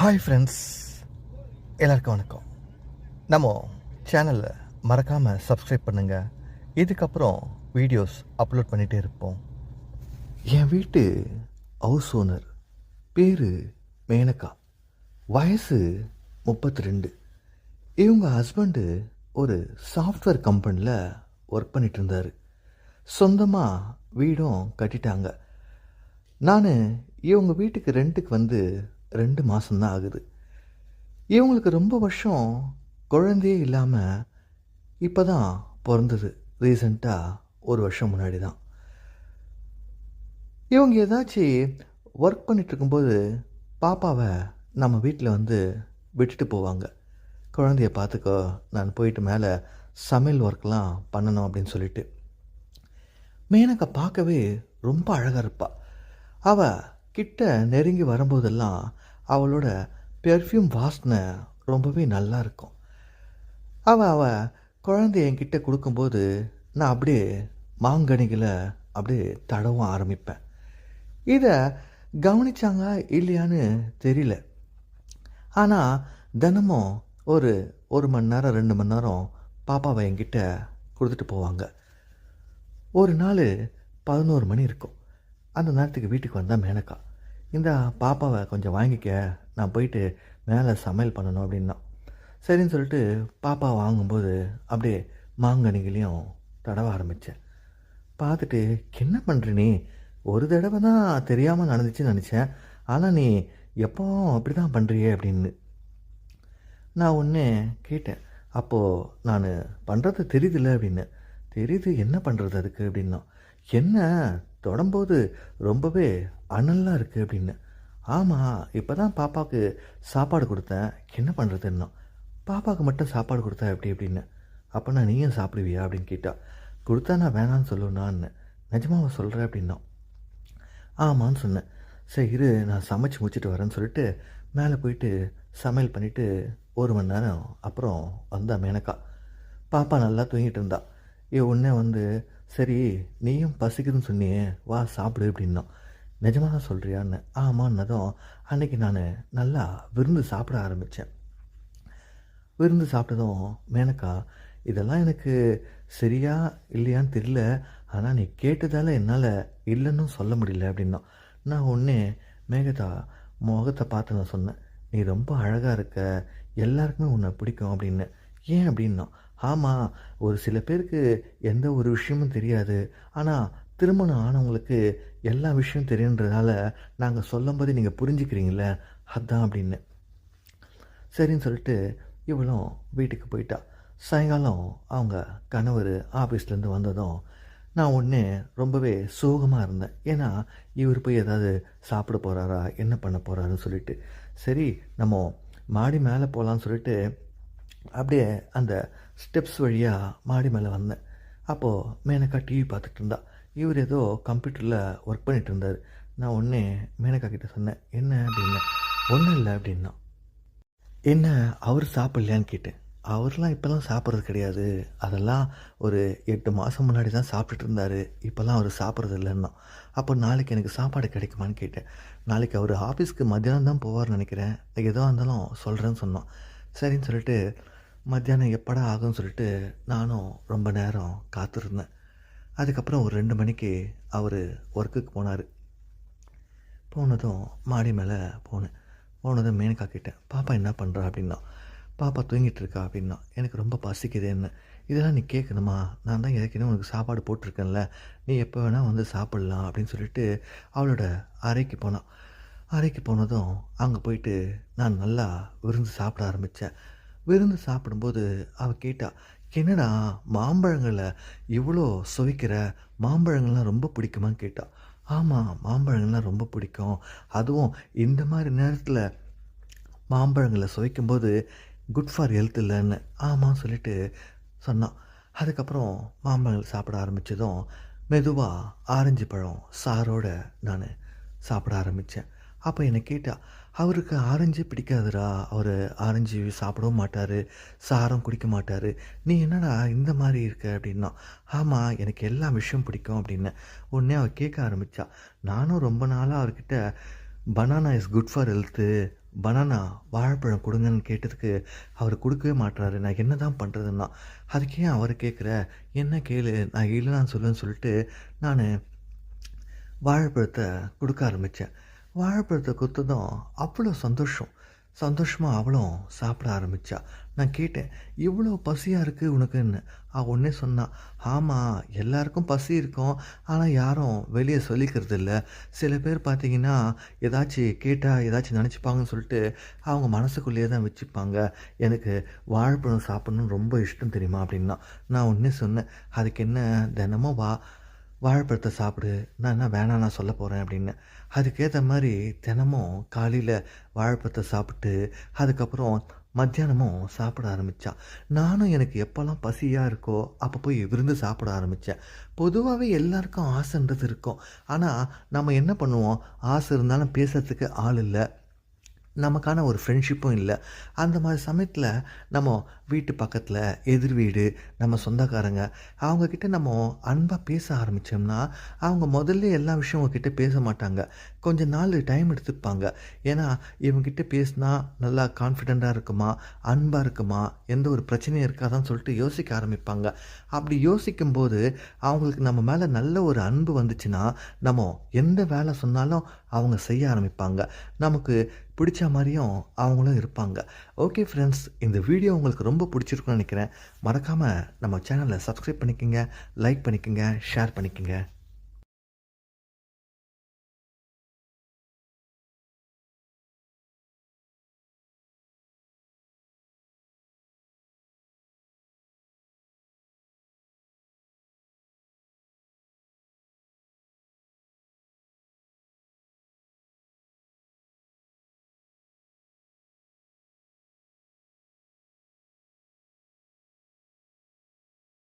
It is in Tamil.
ஹாய் ஃப்ரெண்ட்ஸ் எல்லாருக்கும் வணக்கம். நம்ம சேனலை மறக்காமல் சப்ஸ்கிரைப் பண்ணுங்கள் இதுக்கப்புறம் வீடியோஸ் அப்லோட் பண்ணிகிட்டே இருப்போம். என் வீட்டு ஹவுஸ் ஓனர் பேர் மேனகா. வயசு முப்பத்தி ரெண்டு இவங்க ஹஸ்பண்டு ஒரு சாஃப்ட்வேர் கம்பெனியில் ஒர்க் பண்ணிட்டு இருந்தார். சொந்தமாக வீடும் கட்டிட்டாங்க. நான் இவங்க வீட்டுக்கு ரெண்ட்டுக்கு வந்து ரெண்டு மாதம்தான் ஆகுது. இவங்களுக்கு ரொம்ப வருஷம் குழந்தையே இல்லாமல் இப்போ தான் பிறந்தது. ரீசண்டாக ஒரு வருஷம் முன்னாடி தான் இவங்க ஏதாச்சும் ஒர்க் பண்ணிகிட்ருக்கும்போது பாப்பாவை நம்ம வீட்டில் வந்து விட்டுட்டு போவாங்க. குழந்தைய பார்த்துக்கோ நான் போயிட்டு மேலே சமையல் ஒர்க்லாம் பண்ணணும் அப்படின்னு சொல்லிட்டு. மேனகா பார்க்கவே ரொம்ப அழகாக இருப்பாள் அவள் கிட்ட நெருங்கி வரும்போதெல்லாம் அவளோட பெர்ஃப்யூம் வாசனை ரொம்பவே நல்லா இருக்கும். அவள் அவள் குழந்தைய என்கிட்ட கொடுக்கும்போது நான் அப்படியே மாங்கனிகளை அப்படியே தடவும் ஆரம்பிப்பேன். இதை கவனிச்சாங்க இல்லையான்னு தெரியல. ஆனால் தினமும் ஒரு ஒரு மணி நேரம் ரெண்டு மணி நேரம் பாப்பாவை என்கிட்ட கொடுத்துட்டு போவாங்க. ஒரு நாள் பதினோரு மணி இருக்கும். அந்த நேரத்துக்கு வீட்டுக்கு வந்தால் மேனக்கா இந்த பாப்பாவை கொஞ்சம் வாங்கிக்க. நான் போயிட்டு மேலே சமையல் பண்ணணும் அப்படின்னா. சரின்னு சொல்லிட்டு பாப்பா வாங்கும்போது அப்படியே மாங்கனிகளையும் தடவ ஆரம்பித்தேன் பார்த்துட்டு என்ன பண்ணுற நீ? ஒரு தடவை தான் தெரியாமல் நடந்துச்சுன்னு நினச்சேன். ஆனால் நீ எப்போவும் அப்படி தான் பண்ணுறியே அப்படின்னு. நான் ஒன்று கேட்டேன். அப்போது நான் பண்ணுறது தெரியுதுல்ல அப்படின்னு. தெரியுது என்ன பண்ணுறது அதுக்கு? அப்படின்னா என்ன? தொடம்போது ரொம்பவே அனலாக இருக்குது அப்படின்னு. ஆமாம் இப்போ தான் பாப்பாவுக்கு சாப்பாடு கொடுத்தேன். என்ன பண்ணுறதுன்னா பாப்பாவுக்கு மட்டும் சாப்பாடு கொடுத்தா எப்படி அப்படின்னு. அப்போ நான் நீயும் சாப்பிடுவியா அப்படின்னு கேட்டா கொடுத்தா நான் வேணான்னு சொல்லுவேனான்னு. நிஜமாவை சொல்கிறேன் அப்படின்னா. ஆமான்னு சொன்னேன். சரி இரு நான் சமைச்சு முடிச்சிட்டு வரேன்னு சொல்லிட்டு மேலே போயிட்டு சமையல் பண்ணிவிட்டு ஒரு மணி நேரம் அப்புறம் வந்தா மேனக்கா பாப்பா நல்லா தூங்கிட்டு இருந்தா. இவ உடனே வந்து சரி நீயும் பசிக்குதுன்னு சொன்னியே வா சாப்பிடு அப்படின்னா. நிஜமாக தான் சொல்கிறியான்னு ஆமான்னதும் அன்னைக்கு நான் நல்லா விருந்து சாப்பிட ஆரம்பித்தேன் விருந்து சாப்பிட்டதும் மேனக்கா இதெல்லாம் எனக்கு சரியா இல்லையான்னு தெரியல. ஆனால் நீ கேட்டதால் என்னால் இல்லைன்னு சொல்ல முடியல அப்படின்னா. நான் ஒன்றே மேகதா முகத்தை பார்த்து நான் சொன்னேன் நீ ரொம்ப அழகாக இருக்க. எல்லாருக்குமே உன்னை பிடிக்கும் அப்படின்னு. ஏன் அப்படின்னா ஆமாம் ஒரு சில பேருக்கு எந்த ஒரு விஷயமும் தெரியாது. ஆனால் திருமணம் ஆனவங்களுக்கு எல்லா விஷயம் தெரியுன்றதால நாங்கள் சொல்லும்போது நீங்கள் புரிஞ்சுக்கிறீங்கள அதான் அப்படின்னு. சரின்னு சொல்லிட்டு இவளும் வீட்டுக்கு போயிட்டா. சாயங்காலம் அவங்க கணவர் ஆஃபீஸ்லேருந்து வந்ததும் நான் ஒன்று ரொம்பவே சோகமாக இருந்தேன். ஏன்னா இவர் போய் ஏதாவது சாப்பிட போகிறாரா என்ன பண்ண போகிறாருன்னு சொல்லிட்டு. சரி நம்ம மாடி மேலே போகலான்னு சொல்லிட்டு அப்படியே அந்த ஸ்டெப்ஸ் வழியாக மாடி மேலே வந்தேன். அப்போது மேனக்கா டிவி பார்த்துட்டு இருந்தா. இவர் ஏதோ கம்ப்யூட்டரில் ஒர்க் பண்ணிட்டு இருந்தார். நான் ஒன்றே மேனக்கா கிட்டே சொன்னேன் என்ன அப்படின்னு? ஒன்றும் இல்லை அப்படின்னா. என்ன அவர் சாப்பிட்லையான்னு கேட்டேன். அவர்லாம் இப்போல்லாம் சாப்பிட்றது கிடையாது. அதெல்லாம் ஒரு எட்டு மாதம் முன்னாடி தான் சாப்பிட்டுட்டு இருந்தார். இப்போல்லாம் அவர் சாப்பிட்றது இல்லைன்னா. அப்போ நாளைக்கு எனக்கு சாப்பாடு கிடைக்குமான்னு கேட்டேன். நாளைக்கு அவர் ஆஃபீஸ்க்கு மத்தியானம் தான் போவார்னு நினைக்கிறேன். எதுவாக இருந்தாலும் சொல்கிறேன்னு சொன்னோம் சரின்னு சொல்லிட்டு மத்தியானம் எப்படா ஆகும்னு சொல்லிட்டு நானும் ரொம்ப நேரம் காத்திருந்தேன். அதுக்கப்புறம் ஒரு ரெண்டு மணிக்கு அவர் ஒர்க்குக்கு போனார். போனதும் மாடி மேலே போனேன். போனதும் மேனக்கா கிட்டேன் பாப்பா என்ன பண்ணுறா அப்படின்னா பாப்பா தூங்கிட்டு இருக்கா? அப்படின்னா எனக்கு ரொம்ப பசிக்குது என்ன. இதெல்லாம் நீ கேட்கணுமா நான் தான் ஏற்கனவே உனக்கு சாப்பாடு போட்டிருக்கேன்ல. நீ எப்போ வேணால் வந்து சாப்பிட்லாம் அப்படின்னு சொல்லிட்டு அவளோட அறைக்கு போனான். அறைக்கு போனதும் அங்கே போயிட்டு நான் நல்லா விருந்து சாப்பிட ஆரம்பித்தேன் விருந்து சாப்பிடும்போது அவள் கேட்டா என்னடா மாம்பழங்களை இவ்வளோ சுவைக்கிற? மாம்பழங்கள்லாம் ரொம்ப பிடிக்குமான்னு கேட்டா ஆமாம் மாம்பழங்கள்லாம் ரொம்ப பிடிக்கும். அதுவும் இந்த மாதிரி நேரத்தில் மாம்பழங்களை சுவைக்கும்போது குட் ஃபார் ஹெல்த் இல்லைன்னு. ஆமாம் சொல்லிட்டு சொன்னான் அதுக்கப்புறம் மாம்பழங்கள் சாப்பிட ஆரம்பித்ததும் மெதுவாக ஆரஞ்சு பழம் சாரோட நான் சாப்பிட ஆரம்பித்தேன் அப்போ என்னை கேட்டால் அவருக்கு ஆரஞ்சு பிடிக்காதுடா. அவர் ஆரஞ்சு சாப்பிடவும் மாட்டார். சாரம் குடிக்க மாட்டார். நீ என்னடா இந்த மாதிரி இருக்க அப்படின்னா ஆமாம் எனக்கு எல்லா விஷயம் பிடிக்கும் அப்படின்னு. உடனே அவர் கேட்க ஆரம்பித்தா நானும் ரொம்ப நாளாக அவர்கிட்ட banana is good for health banana வாழைப்பழம் கொடுங்கன்னு கேட்டதுக்கு அவர் கொடுக்கவே மாட்டுறாரு நான் என்ன தான் பண்ணுறதுன்னா அதுக்கு ஏன் அவர் கேட்குற என்ன கேளு நான் இல்லைன்னு சொல்லுன்னு சொல்லிட்டு நான் வாழைப்பழத்தை கொடுக்க ஆரம்பித்தேன் வாழைப்பழத்தை கொடுத்ததும் அவ்வளோ சந்தோஷம். சந்தோஷமாக அவளும் சாப்பிட ஆரம்பித்தா நான் கேட்டேன் இவ்வளோ பசியாக இருக்குது உனக்குன்னு. அவள் ஒன்றே சொன்னான் ஆமாம் எல்லாருக்கும் பசி இருக்கும். ஆனால் யாரும் வெளியே சொல்லிக்கிறது இல்லை. சில பேர் பார்த்தீங்கன்னா ஏதாச்சும் கேட்டால் ஏதாச்சும் நினச்சிப்பாங்கன்னு சொல்லிட்டு அவங்க மனசுக்குள்ளேயே தான் வச்சுப்பாங்க. எனக்கு வாழைப்பழம் சாப்பிட்ணுன்னு ரொம்ப இஷ்டம் தெரியுமா? அப்படின்னா நான் ஒன்றே சொன்னேன் அதுக்கு என்ன? தினமும் வா. வாழைப்பழத்தை சாப்பிடு. நான் என்ன வேணாம் நான் சொல்ல போகிறேன் அப்படின்னு. அதுக்கேற்ற மாதிரி தினமும் காலையில் வாழைப்பழத்தை சாப்பிட்டு அதுக்கப்புறம் மத்தியானமும் சாப்பிட ஆரம்பித்தான் நானும் எனக்கு எப்போல்லாம் பசியாக இருக்கோ அப்போ போய் விருந்து சாப்பிட ஆரம்பித்தேன் பொதுவாகவே எல்லாருக்கும் ஆசைன்றது இருக்கும். ஆனால் நம்ம என்ன பண்ணுவோம்? ஆசை இருந்தாலும் பேசுறதுக்கு ஆள் இல்லை. நமக்கான ஒரு ஃப்ரெண்ட்ஷிப்பும் இல்லை. அந்த மாதிரி சமயத்தில் நம்ம வீட்டு பக்கத்தில் எதிர் வீடு நம்ம சொந்தக்காரங்க அவங்கக்கிட்ட நம்ம அன்பாக பேச ஆரம்பித்தோம்னா அவங்க முதல்ல எல்லா விஷயம் அவங்கக்கிட்ட பேச மாட்டாங்க. கொஞ்சம் நாள் டைம் எடுத்துப்பாங்க. ஏன்னா இவங்கக்கிட்ட பேசினா நல்லா கான்ஃபிடெண்ட்டாக இருக்குமா அன்பாக இருக்குமா எந்த ஒரு பிரச்சனையும் இருக்காதான்னு சொல்லிட்டு யோசிக்க ஆரம்பிப்பாங்க. அப்படி யோசிக்கும்போது அவங்களுக்கு நம்ம மேலே நல்ல ஒரு அன்பு வந்துச்சுன்னா நம்ம எந்த வேலை சொன்னாலும் அவங்க செய்ய ஆரம்பிப்பாங்க. நமக்கு பிடிச்ச மாதிரியும் அவங்களும் இருப்பாங்க. ஓகே ஃப்ரெண்ட்ஸ் இந்த வீடியோ உங்களுக்கு ரொம்ப பிடிச்சிருக்குன்னு நினைக்கிறேன். மறக்காமல் நம்ம சேனலை சப்ஸ்கிரைப் பண்ணிக்கோங்க லைக் பண்ணிக்கோங்க ஷேர் பண்ணிக்கோங்க.